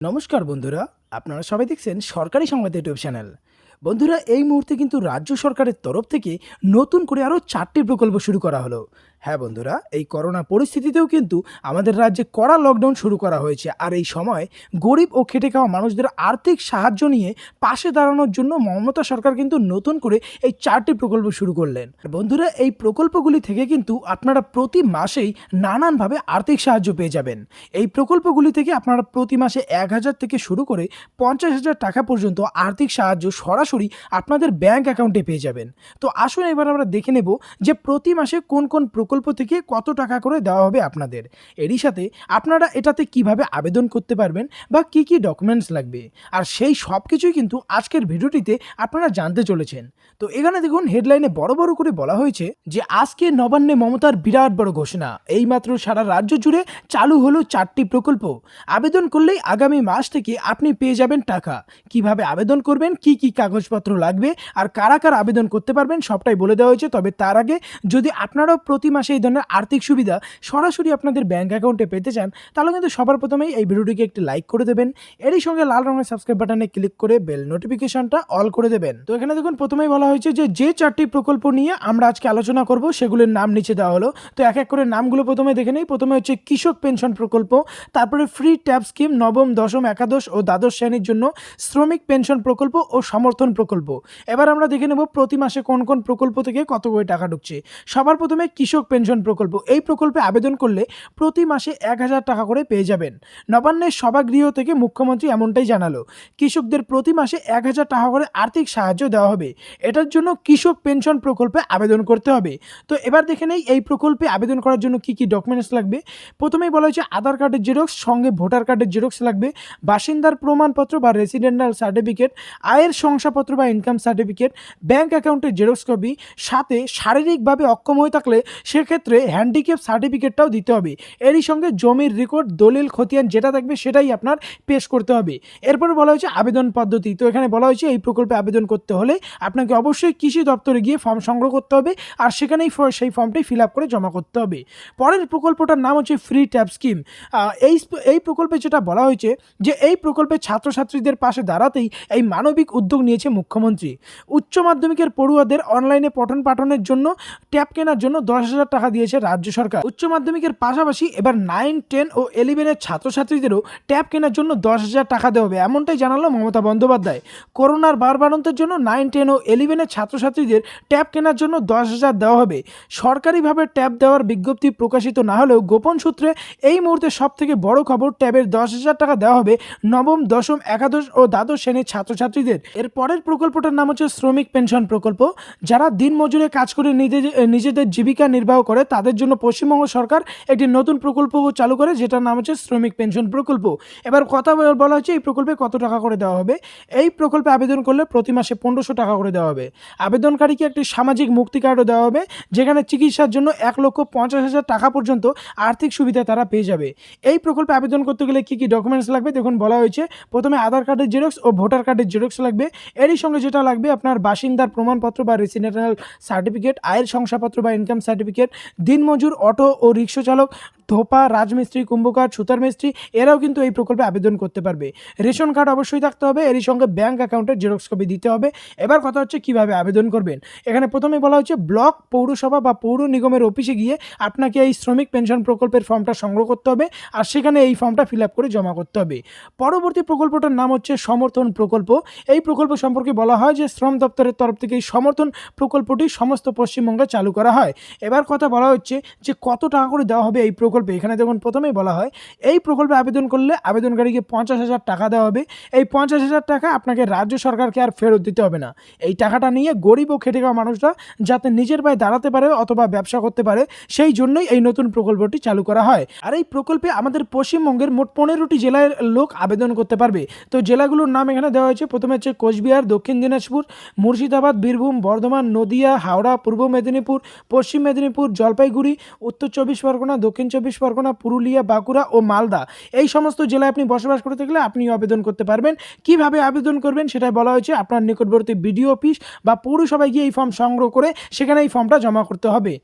নমস্কার বন্ধুরা, আপনারা সবাই দেখছেন সরকারি সংবাদ ইউটিউব চ্যানেল। বন্ধুরা, এই মুহূর্তে কিন্তু রাজ্য সরকারের তরফ থেকে নতুন করে আরও চারটি প্রকল্প শুরু করা হলো। হ্যাঁ বন্ধুরা, এই করোনা পরিস্থিতিতেও কিন্তু আমাদের রাজ্যে কড়া লকডাউন শুরু করা হয়েছে। আর এই সময় গরিব ও খেটে খাওয়া মানুষদের আর্থিক সাহায্য নিয়ে পাশে দাঁড়ানোর জন্য মমতা সরকার কিন্তু নতুন করে এই চারটি প্রকল্প শুরু করলেন। বন্ধুরা, এই প্রকল্পগুলি থেকে কিন্তু আপনারা প্রতি মাসেই নানানভাবে আর্থিক সাহায্য পেয়ে যাবেন। এই প্রকল্পগুলি থেকে আপনারা প্রতি মাসে এক হাজার থেকে শুরু করে পঞ্চাশ হাজার টাকা পর্যন্ত আর্থিক সাহায্য সরাসরি আপনাদের ব্যাংক অ্যাকাউন্টে পেয়ে যাবেন। তো আসুন এবার আমরা দেখে নেব যে প্রতি মাসে কোন কোন প্রকল্প থেকে কত টাকা করে দেওয়া হবে আপনাদের? এরই সাথে আপনারা এটাতে কীভাবে আবেদন করতে পারবেন বা কি কি ডকুমেন্টস লাগবে? আর সেই সব কিছুই কিন্তু আজকের ভিডিওটিতে আপনারা জানতে চলেছেন। তো এখানে দেখুন হেডলাইনে বড় বড় করে বলা হয়েছে যে আজকে নবান্নে মমতার বিরাট বড় ঘোষণা। এইমাত্র সারা রাজ্য জুড়ে চালু হলো চারটি প্রকল্প। আবেদন করলেই আগামী মাস থেকে আপনি পেয়ে যাবেন টাকা। কীভাবে আবেদন করবেন? কি কি কাগজপত্র লাগবে? আর কারা কারা আবেদন করতে পারবেন? সবটাই বলে দেওয়া হয়েছে। তবে তার আগে যদি আপনারাও প্রতি মাসে এই ধরনের আর্থিক সুবিধা সরাসরি আপনাদের ব্যাঙ্ক অ্যাকাউন্টে পেতে চান, তাহলে কিন্তু সবার প্রথমেই এই ভিডিওটিকে একটি লাইক করে দেবেন। এরই সঙ্গে লাল রঙের সাবস্ক্রাইব বাটনে ক্লিক করে বেল নোটিফিকেশনটা অল করে দেবেন। তো এখানে দেখুন, প্রথমেই বলা হয়েছে যে যে চারটি প্রকল্প নিয়ে আমরা আজকে আলোচনা করব, সেগুলোর নাম নিচে দেওয়া হলো। তো এক এক করে নামগুলো প্রথমে দেখে নেই। প্রথমে হচ্ছে কৃষক পেনশন প্রকল্প, তারপরে ফ্রি ট্যাব স্কিম নবম, দশম, একাদশ ও দ্বাদশ শ্রেণির জন্য শ্রমিক পেনশন প্রকল্প ও সমর্থন প্রকল্প। এবার আমরা দেখে নেব প্রতি মাসে কোন কোন প্রকল্প থেকে কত করে টাকা ঢুকছে। সবার প্রথমে কৃষক পেনশন প্রকল্প। এই প্রকল্পে আবেদন করলে প্রতি মাসে এক হাজার টাকা করে পেয়ে যাবেন। নবান্নের সভাগৃহ থেকে মুখ্যমন্ত্রী এমনটাই জানালো। কৃষকদের প্রতি মাসে এক হাজার টাকা করে আর্থিক সাহায্য দেওয়া হবে। এটার জন্য কৃষক পেনশন প্রকল্পে আবেদন করতে হবে। তো এবার দেখে নেই, এই প্রকল্পে আবেদন করার জন্য কি কি ডকুমেন্টস লাগবে? প্রথমেই বলা হয়েছে আধার কার্ডের জেরক্স সঙ্গে ভোটার কার্ডের জেরক্স লাগবে। বাসিন্দার প্রমাণপত্র বা রেসিডেন্টাল সার্টিফিকেট আয়ের শংসাপত্র বা ইনকাম সার্টিফিকেট ব্যাংক অ্যাকাউন্টের জেরক্স কপি সাথে শারীরিকভাবে অক্ষম হয়ে থাকলে সেক্ষেত্রে হ্যান্ডিক্যাপ সার্টিফিকেটটাও দিতে হবে। এরই সঙ্গে জমির রেকর্ড দলিল, খতিয়ান যেটা থাকবে সেটাই আপনার পেশ করতে হবে। এরপর বলা হয়েছে আবেদন পদ্ধতি। তো এখানে বলা হয়েছে এই প্রকল্পে আবেদন করতে হলে আপনাকে অবশ্যই কৃষি দপ্তরে গিয়ে ফর্ম সংগ্রহ করতে হবে আর সেখানেই সেই ফর্মটি ফিল করে জমা করতে হবে। পরের প্রকল্পটার নাম হচ্ছে ফ্রি ট্যাব স্কিম এই এই প্রকল্পে যেটা বলা হয়েছে যে এই প্রকল্পে ছাত্রছাত্রীদের পাশে দাঁড়াতেই এই মানবিক উদ্যোগ নিয়েছে মুখ্যমন্ত্রী। উচ্চ মাধ্যমিকের পড়ুয়াদের অনলাইনে পঠন পাঠনের জন্য ট্যাব কেনার জন্য দশ হাজার টাকা দিয়েছে রাজ্য সরকার। উচ্চ মাধ্যমিকের পাশাপাশি এবার নাইন টেন ও ইলেভেনের ছাত্রছাত্রীদেরও ট্যাব কেনার জন্য দশ হাজার টাকা দেওয়া হবে। এমনটাই জানালো মমতা বন্দ্যোপাধ্যায়। করোনার বারবারন্তের জন্য নাইন টেন ও ইলেভেনের ছাত্রছাত্রীদের ট্যাব কেনার জন্য দশ হাজার দেওয়া হবে। সরকারিভাবে ট্যাব দেওয়ার বিজ্ঞপ্তি প্রকাশিত না হলেও গোপন সূত্রে এই মুহূর্তে সব থেকে বড় খবর ট্যাবের দশ হাজার টাকা দেওয়া হবে নবম, দশম, একাদশ ও দ্বাদশ শ্রেণির ছাত্রছাত্রীদের। এর পরের প্রকল্পটার নাম হচ্ছে শ্রমিক পেনশন প্রকল্প। যারা দিনমজুরে কাজ করে নিজে- নিজেদের জীবিকা নির্বাহ করে, তাদের জন্য পশ্চিমবঙ্গ সরকার একটি নতুন প্রকল্প চালু করে, যেটার নাম হচ্ছে শ্রমিক পেনশন প্রকল্প। এবার কথা বলা হচ্ছে এই প্রকল্পে কত টাকা করে দেওয়া হবে? এই প্রকল্পে আবেদন করলে প্রতি মাসে পনেরোশো টাকা করে দেওয়া হবে। আবেদনকারীকে একটি সামাজিক মুক্তি কার্ডও দেওয়া হবে, যেখানে চিকিৎসার জন্য এক লক্ষ পঞ্চাশ হাজার টাকা পর্যন্ত আর্থিক সুবিধা তারা পেয়ে যাবে। এই প্রকল্পে আবেদন করতে গেলে কী কী ডকুমেন্টস লাগবে? দেখুন, বলা হয়েছে, প্রথমে আধার কার্ডের জেরক্স ও ভোটার কার্ডের জেরক্স লাগবে। এরই সঙ্গে যেটা লাগবে, আপনার বাসিন্দার প্রমাণপত্র বা রেসিডেন্টাল সার্টিফিকেট আয়ের শংসাপত্র বা ইনকাম সার্টিফিকেট দিনমজুর অটো ও রিক্সা চালক ধোপা, রাজমিস্ত্রি, কুম্ভকার, সুতার মিস্ত্রি, এরাও কিন্তু এই প্রকল্পে আবেদন করতে পারবে। রেশন কার্ড অবশ্যই থাকতে হবে, এরই সঙ্গে ব্যাংক অ্যাকাউন্টের জেরক্স কপি দিতে হবে। এবার কথা হচ্ছে কীভাবে আবেদন করবেন। এখানে প্রথমে বলা হচ্ছে ব্লক পৌরসভা বা পৌর নিগমের অফিসে গিয়ে আপনাকে এই শ্রমিক পেনশন প্রকল্পের ফর্মটা সংগ্রহ করতে হবে আর সেখানে এই ফর্মটা ফিল করে জমা করতে হবে। পরবর্তী প্রকল্পটার নাম হচ্ছে সমর্থন প্রকল্প। এই প্রকল্প সম্পর্কে বলা হয় যে শ্রম দপ্তরের তরফ থেকে এই সমর্থন প্রকল্পটি সমস্ত পশ্চিমবঙ্গে চালু করা হয়। এবার কথা বলা হচ্ছে যে কত টাকা করে দেওয়া হবে এই প্রকল্পে এখানে দেখুন প্রথমেই বলা হয়, এই প্রকল্পে আবেদন করলে আবেদনকারীকে পঞ্চাশ হাজার টাকা দেওয়া হবে। এই পঞ্চাশ হাজার টাকা আপনাকে রাজ্য সরকারকে আর ফেরত দিতে হবে না। এই টাকাটা নিয়ে গরিব ও খেটে খাওয়া মানুষরা যাতে নিজের পায়ে দাঁড়াতে পারে অথবা ব্যবসা করতে পারে, সেই জন্যই এই নতুন প্রকল্পটি চালু করা হয়। আর এই প্রকল্পে আমাদের পশ্চিমবঙ্গের মোট পনেরোটি জেলার লোক আবেদন করতে পারবে। তো জেলাগুলোর নাম এখানে দেওয়া হয়েছে, প্রথমে হচ্ছে কোচবিহার, দক্ষিণ দিনাজপুর, মুর্শিদাবাদ, বীরভূম, বর্ধমান, নদিয়া, হাওড়া, পূর্ব মেদিনীপুর, পশ্চিম মেদিনীপুর, জলপাইগুড়ি, উত্তর চব্বিশ পরগনা, দক্ষিণ চব্বিশ পরগনা, পুরুলিয়া, বাঁকুড়া ও মালদা। এই সমস্ত জেলায় আপনি বসবাস করে থাকলে আপনি আবেদন করতে পারবেন। কীভাবে আবেদন করবেন সেটাই বলা হয়েছে আপনার নিকটবর্তী বিডিও অফিস বা পৌরসভায় গিয়ে এই ফর্ম সংগ্রহ করে সেখানে এই ফর্মটা জমা করতে হবে।